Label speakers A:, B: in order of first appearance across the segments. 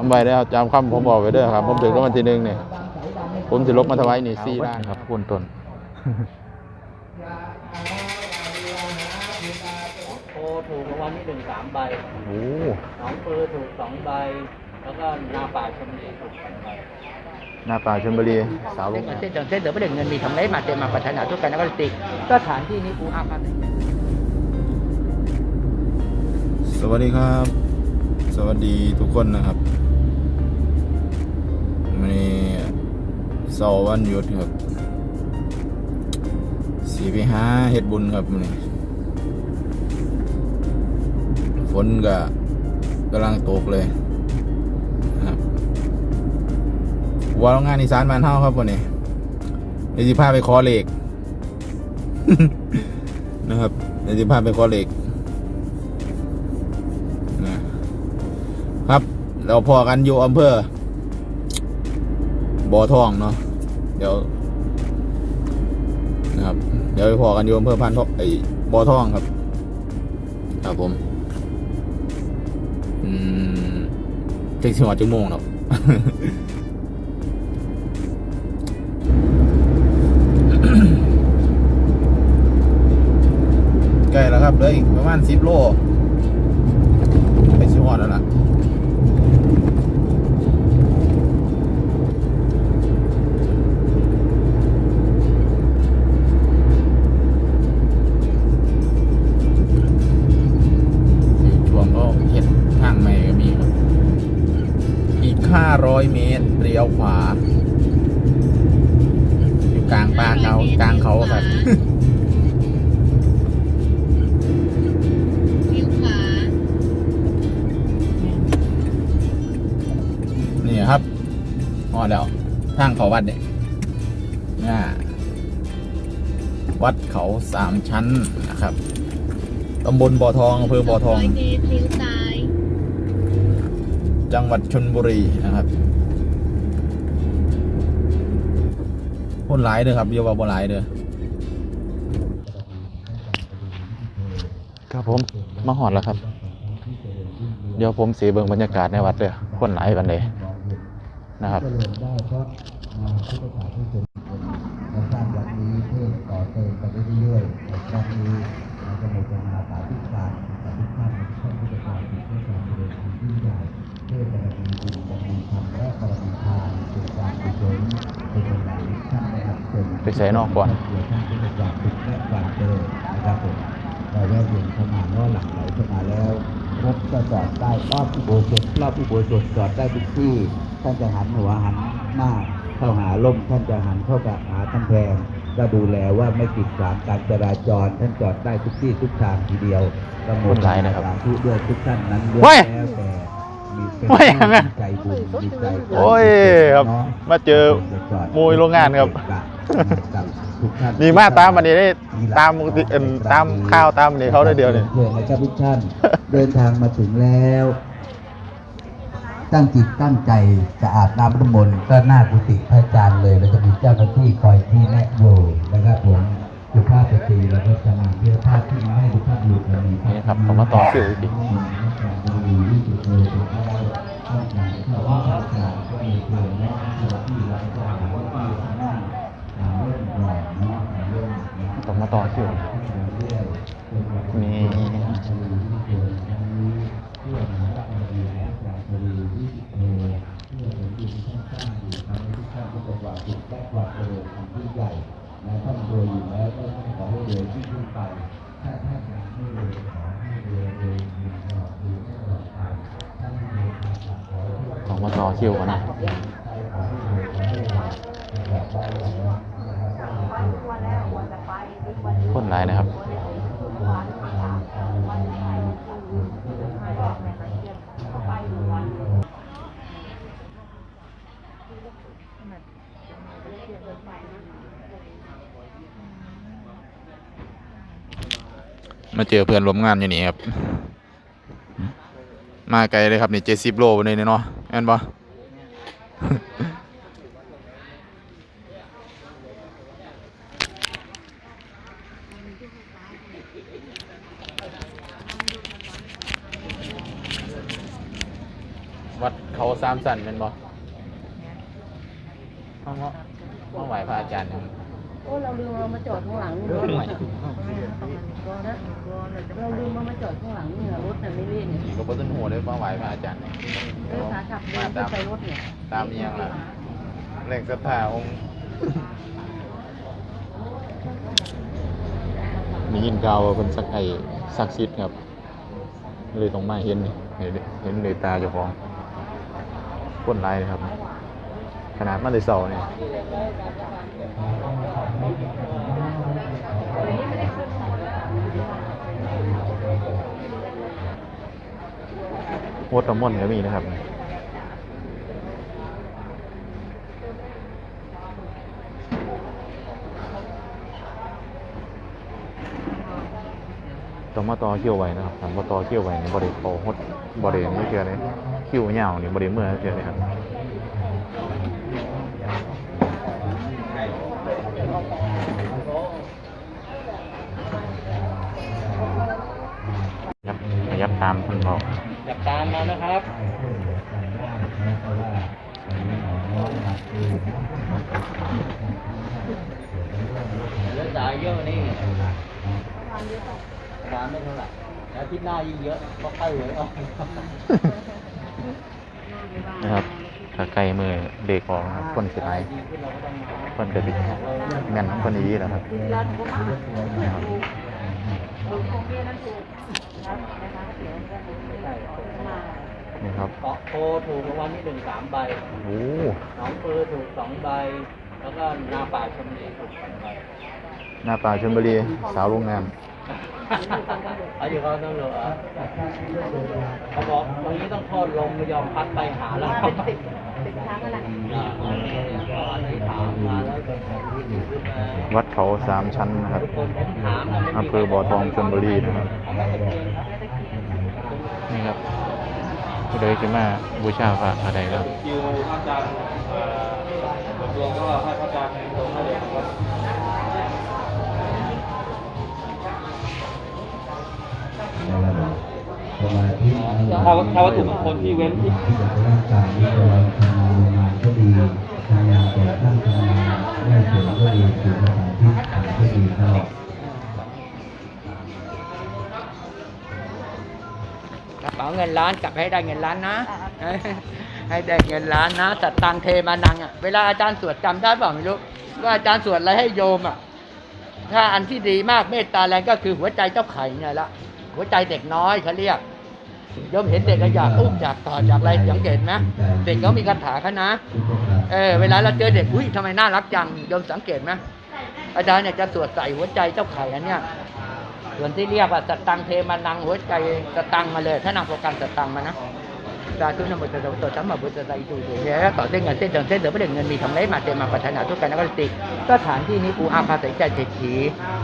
A: จำไว้แล้วจำคำผมบอกไว้เด้อครับ ผมถึงรางวัลที่หนึ่งเนี่ยผมสิลบมาถวายนี่สี่ล้านครับคุณต้น
B: โอถูกรางวัลที่หนึ่งสามใบ
A: โอ้
B: น้องปือถูกสองใบ แล้วก็นาป่าชมรีถูกสองใบ
A: หน้าป่าชลบุรีสาวลง
B: เส้นเส้นเดือประเด็นเงินมีทำไรมาเต็มมาพัฒนาทุกการนักการติสถานที่นี้กูห้าพัน
A: สวัสดีครับ สวัสดีทุกคนนะครับ วันีเสาร์วันหยุดครับสีไปหาเฮ็ดบุญครับวันนี้ฝนก็กำลังตกเลยนะครับว่าโรงงานอีสานบ้านเฮาครับวันนี้เดี๋ยวสิพาไปขอเหล็กนะครับเดี๋ยวสิพาไปขอเหล็กนะครับ เราพอกันอยู่อำเภอ บ่อทองเนาะเดี๋ยวนะครับ เดี๋ยวไปพอกันอยู่อำเภอพันทองไอ้บ่อทองครับ ครับผม อืมเจ็ดสิบหัวจังโมงเนาะใกล้แล้วครับเหลยอีกประมาณสิบโลไปชิวอดแล้วล่ะ ทางเขา
C: วั
A: ดเนี่ยนี่วัดเขาสามชั้นนะครับตำบลบ่อทองอำเภอบ่อทอง จังหวัดชนบุรีนะครับคนหลายเด้อครับเยาวาบ่หลายเด้อครับผมมาหอดแล้วครับ เดี๋ยวผมสีเบิ่งบรรยากาศในวัดเลยคนหลายวันเลย นะครับ
D: ได้เพราะมาพุทธศาสนิกชนเราสร้างวัดนี้เพื่อต่อเติมไปเรื่อยๆวัดนี้เราจะมีนาสาธุการสาธุการในท่านพุทธศาสนาเพื่อการเจริญยิ่งใหญ่เพื่อบารมีบุญบารมีธรรมและบารมีทานเป็นการกุศลเป็นหลักท่านนะครับเป็น
A: ไปใส่นอกก่อน
D: เพื่อท่านพุทธศาสนิกและการเจริญนะครับผมเราแวะเวียนเข้ามาว่าหลังไหลเข้ามาแล้วรถก็จอดได้รอบอุโบสถรอบอุโบสถจอดได้ทุกที่ ท่านจะหันหัวหันหน้าเข้าหาล่มท่านจะหันเข้ากับหากำแพงก็ดูแลว่าไม่ติดขวางการจราจรท่านจอดได้ทุกที่ทุกทางทีเดียวกำหนด
A: คนร้ายนะครับ
D: สาธุด้วยทุกท่านนั้นล้วน
A: เฮ้ย
D: แล้วแต่มีเป็น
A: เฮ้ยยังไง
D: มีใจบุญมีใจ
A: โอ้ยครับ มาเจอมวยโรงงานครับ
D: ทุกท่าน
A: นี่มาตามอันนี้ได้ตามปกติเอิ่มตามข้าวตามอันนี้เขาได้เดียวนี่
D: เพื่อนะครับทุกท่านเดินทางมาถึงแล้ว ตั้งจิตตั้งใจจะอาบน้ำน้ำมนต์ก็หน้ากุฏิพระอาจารย์เลยแล้วจะมีเจ้าหน้าที่คอยที่แนะโยนะครับผมสุภาพสตรีแล้วก็จะมีเสื้อผ้าที่ไม่ให้ทุกท่านหลุดและมี
A: นี่ครับผมมาต่อคิวอีกต้องมาต่อคิวนี่ ต้องมาต่อคิวกันนะคนหลายนะครับ มาเจอเพื่อนร่วมงานอยู่นี่ครับ มาไกลเลยครับนี่เจ็ดสิบโลไปเลยเนาะแม่นปะวัด
E: เขาสามสันเป็นบ่ห้องห้องไหวพระอาจารย์ยัง
C: โอ้เราลืมเอามาจอดข้างหลังนี่รถนะเราลืมเอามาจอดข้างหลังนี่นะรถน่ะไม่เล่นเนี่ย
E: นี่ก็บ่ต้นหัวเลยว่าไหวพระอาจารย์เนี่ย
C: เออขาขับเดิ
E: มาน
C: ขึ้
E: ตานม
C: ไปรถเนี่ย
E: ตามเอียงล่ะแหล่งศรัทธาองค์มียินกาวว่าเป็นสักไอศักดิ์สิทธิ์ครับ เลยต้องมาเห็นนี่เห็นเห็นเลยตาเจ้าของคนไรเลยครับ ขนาดมาเลยเสาเนี่ยวดตะม่อนก็มีนะครับต้องมาต่อคิวไว้นะครับถามว่าต่อคิวไว้ในบริโภคดบริไม่เกี่ยวเลยคิวยาวนี่บริเวณเมื่อเกี่ยวเลยครับยับตามคนบอก
B: จับตามมานะครับเหลือสายเยอะนี่ตามไม่เท่าไหร่แล้วที่หน้ายิ่งเยอะเพราะไข้เหลือออก
E: นะครับถ้าไกลมือเด็กออกนะครับคนสุดท้ายคนเกิดติดแม่นของคนดีๆนะครับนะครับ นี่ครับ
B: เกาะโพถูกรางวัลที่หนึ่งสามใบ
E: โอ้
B: หนองปือถูกสองใบ แล้วก็นาป่าชมบุรีถูกสองใบ
E: หน้าป่าชลบุรีสาวโรงงาน
B: เอาอยู่เขาต้องเหรอเขาบอกตรงนี้ต้องโทษลมไม่ยอมพัดไปหาแล้วเป็นติดติดทางอะไร วั
E: ดเขาสามชั้นนะครับ
B: ทุกคนผมถามนะไม่มี
E: อำเภอบ่อทองชลบุรีนะครับ นี่ครับผู้ใดจะมาบูชาพระอะไรครับ
D: คิวพระอาจารย์เอ่อดวงก็ให้พระอาจารย์ในตรงให้เลยครับ
F: สมาธิ
D: ถ้าถ้าวัตถุมงคลที่เว้นที่
B: เป๋าเงินล้านกลับให้ได้เงินล้านนะ ให้ได้เงินล้านนะสัตตังเทมานังอะเวลาอาจารย์สวดจำได้เปล่าไม่รู้ว่าอาจารย์สวดอะไรให้โยมอะถ้าอันที่ดีมากเมตตาแรงก็คือหัวใจเจ้าไข่เนี่ยละหัวใจเด็กน้อยเขาเรียกโยมเห็นเด็กก็อยากอุ้มอยากกอดอยากอะไรสังเกตไหมเด็กเขามีคาถาเขานะเออเวลาเราเจอเด็กอุ้ยทำไมน่ารักจังโยมสังเกตไหมอาจารย์เนี่ยจะสวดใส่หัวใจเจ้าไข่อันเนี้ย ส่วนที่เรียกว่าสตังเทมานังหัวใจสตังมาเลยถ้านางโปรแกรมสตังมานะสาธุนโมตัสสะภะคะวะโตสัมมาสัมพุทธัสสะอิติปิโสแล้วต่อเส้นเงินเส้นเดินเส้นเดินไม่ได้เงินมีทำไรมาเต็มมาปัฒนาทุกการนักติสถานที่นี้กูอาภาศัยใจเศรษฐี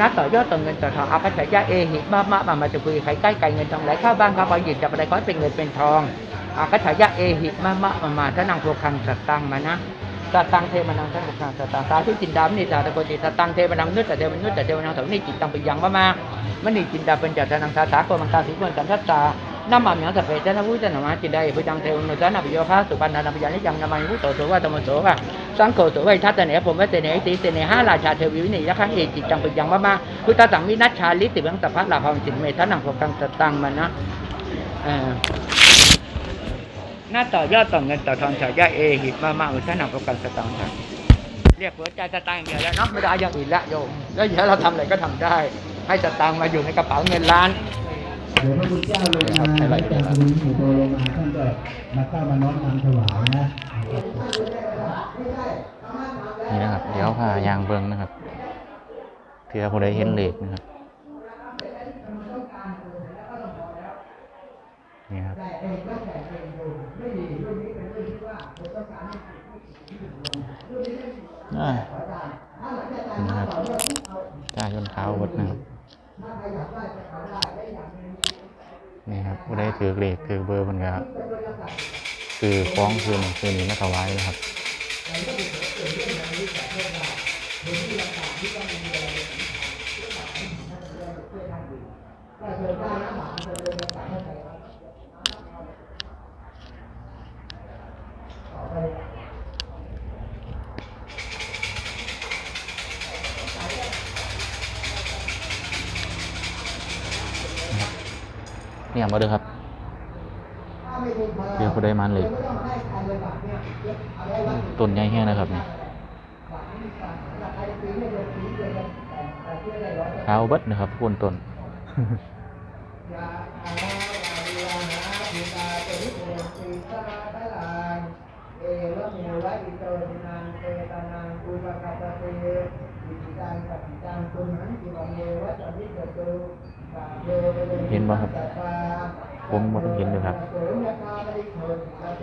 B: นักต่อยอดต่อเงินต่อทองอาภาศัยยะเอหิมามามามาจะคุยใครใกล้ไกลเงินทองไหลเข้าบ้านเข้าไปหยิบจับอะไรขอให้เป็นเงินเป็นทองอาคัจฉายะเอหิมะมะมามาทนังโพคังสัตตังมานะ ตตังเทมนังทันโพคังสัตตังสาธุจินดามนิสาตะโกติตตังเทมนังนุตตะเทมนุตตะเทมนังเถานี่จิตตังปิยังมะมามณีจินดาเป็นจัตนังสาสาโกมังตาสีกวนสันทัสสานามามิยังสัพเพจนะวุจนะมาจินได้พุจังเทวนุสานาปิโยคาสุปันนานาปิยานิยังนามายุโตโสวะธรรมโสวะสังโฆโสวะทัตตเนผมวะเตเนติเตเนห้าราชาเทวีวินิยคังเอจิตตังปิยังมะมาพุทธสังวินัชชาลิติบังสัพพะลาภาวจินเมทนังโพคังสัตตังมานะเออ หน้าต่อยอดต่อเงินต่อทองฉายาเอหิมามาอุทานังประกันสตังค์เรียกหัวใจสตางค์อย่างเดียวแล้วเนาะไม่ได้อย่างอื่นละโยมแล้วเดี๋ยวเราทำอะไรก็ทำได้ ให้สตางค์มาอยู่ในกระเป๋าเงินล้าน
F: เดี๋ยวพระพุทธเจ้าลงมาพระอาจารย์สุรินทร์อยู่โตลงมาท่านก็มาเข้ามาน้อมนำถวายนะ
E: นี่นะครับ เดี๋ยวพายางเบิ้งนะครับเพื่อผู้ใดเห็นเหล็กนะครับ นี่ครับอ่านี่นะครับจ้ายนเท้าวัดนะครับนี่ครับผู้ใดถือเหล็กถือเบอร์มันก็คือคล้องคืนคืนนี้มาถวายนะครับ
F: เนี่ยมาเด้ครับเดี๋ยวผู้ใดมันเลยต้นใหญ่แห้งนะครับนี่ขาวเบิดนะครับคนต้นเเห็นบ่ครับ ผมบ่ต้องเห็นเลยครับ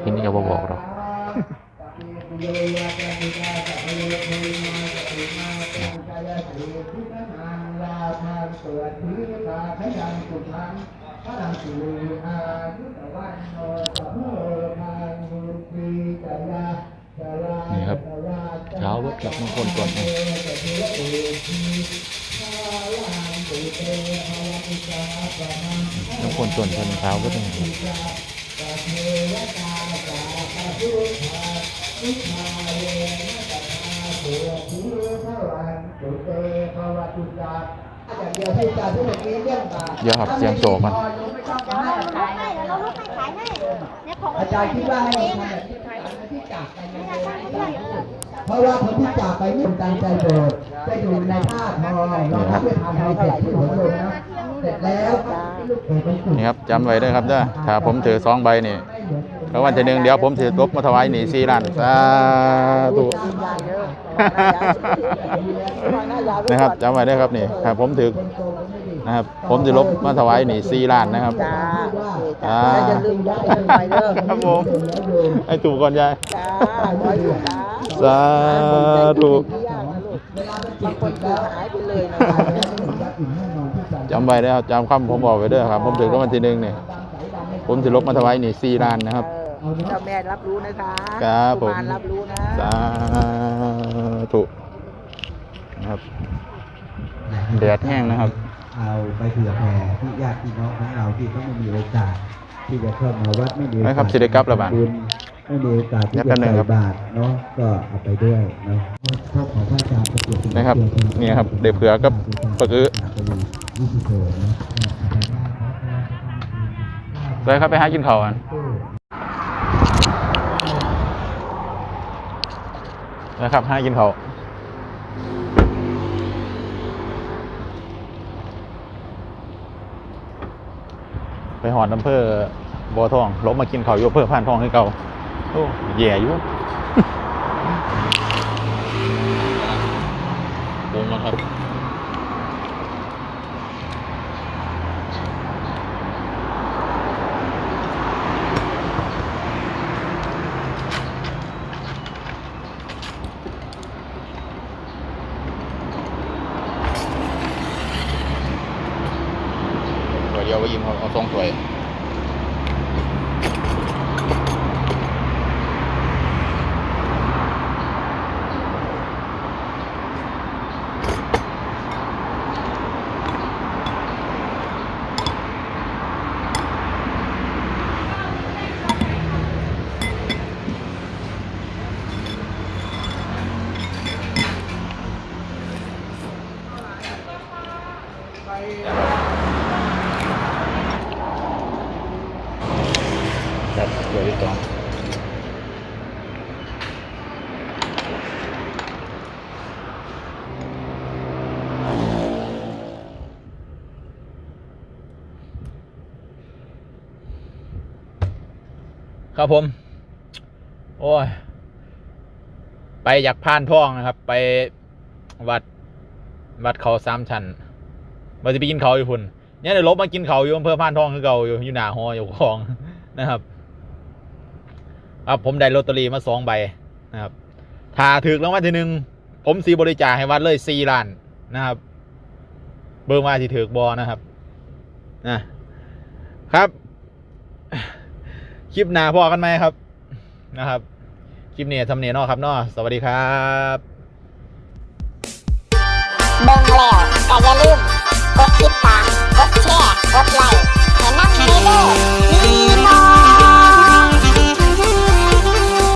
F: เห็นนี่ก็บ่บอกหรอกนี่ครับเช้าเบิดกับมงคลก่อนนะ มงคลส่วนเพิ่นเช้าก็ต้องหิว เดี๋ยวครับเสียงโศกมัน
G: เดี๋ยวเราลดให้เดี๋ยวเราลดให้ขายให้เนี่ยของ
D: อาจารย์คิดว่าให้
G: เอ
D: เรา
G: ง
D: ทำ
G: อะ
D: แบบที่ขายที่จากกัน
G: ไม่
D: ใน
G: ได้
D: โล
G: ช่าง
D: ก
G: ไม่ได้เออ
D: เพราะว่าคนที่จากไปไม่ตั้งใจโดดจะอยู่ในท่าทองเราก็ไปทำให้เสร็จที่หัวลงนะเสร็จแล้วลูกเอ๋เป็นจุด
F: นี่ครับจำไว้เด้วยครับเด้อถ้าผมถือสองใบนี่ แล้ววันที่หนึ่งเดี๋ยวผมถือลบมาถวายหนีสี่ล้านสาธุนะครับจำไว้เด้วยครับนี่ถ้าผมถือนะครับผมจะลบมาถวายหนีสี่ล้านนะครับ
H: จ้า
F: อ่า
H: อย่าลืมย้ายไปเด้อ
F: ครับผมให้ถูกก่อนยาย
H: จ้าขอให้ลูกจ้า
F: สาธุ
H: บางคนถือหายไปเลยนะ
F: จำไว้เด้อครับจำคำผมบอกไว้เด้อครับ ผมถือรางวัลที่หนึ่งนี่ผมจะลบมาถวายหนีสี่ล้านนะครับ
H: เออเจ้าแม่รับรู้นะคะ
F: ครับผม
H: กุารรับรู้นะ
F: สาธุนะครับแดดแห้งนะครับ
D: เอาไปเผื่อแผ่ที่ญาติพี่น้องของเราที่เขาไม่มีโอกาส ที่จะเข้ามาวัดไม่มีโอกาส
F: ไม่ครับสิได้กลับแล้วบาด
D: ทำบุญไม่มีโอกาสที่
F: ยั
D: จะ
F: บกันหนึ่งครับ
D: ใส่บาตรเนาะก็เอาไปด้วยเนาะพวกของพระอาจารย์ประกวด
F: นะครับนี่ครับเดี๋ยวเผื่อกับปะกือ
D: วิธีโชว์เนาะ
F: ไปครับไปหากินข้าวกัน นะครับหากินข้าไปหอดอำเภอบัวทองลบมากินข้าวอยู่อำเภอพานทองให้เก่าโอ้แย่อยู่ ปรุงแล้วครับ ถ้วยเดียวก็ยิ้มเขาเอาสองถ้วยครับถ้วยที่สอง ครับผม โอ้ย ไปอยากพานท่องนะครับ ไปวัดวัดเขาสามชั้นมาจะไปกินเขาอยู่พุ่นเนี่ยเดี๋ยวลบมากินเขาอยู่อำเภอพานทองคือเก่าอยู่อยู่หนาหออยู่ของนะครับครับผมได้ลอตเตอรี่มาสองใบนะครับถ้าถึกรางวัลที่หนึ่งผมสีบริจาคให้วัดเลยสี่ล้านนะครับ เบิ่งว่าที่ถือบอนะครับนะครับ คลิปหน้าพอกันไหมครับนะครับ คลิปนี้ทำเนียนอครับนอสวัสดีครับ
G: เบิ่งแล้วก็อย่าลืมกดติดตาม กดแชร์ กดไลค์ให้นำให้เด้อ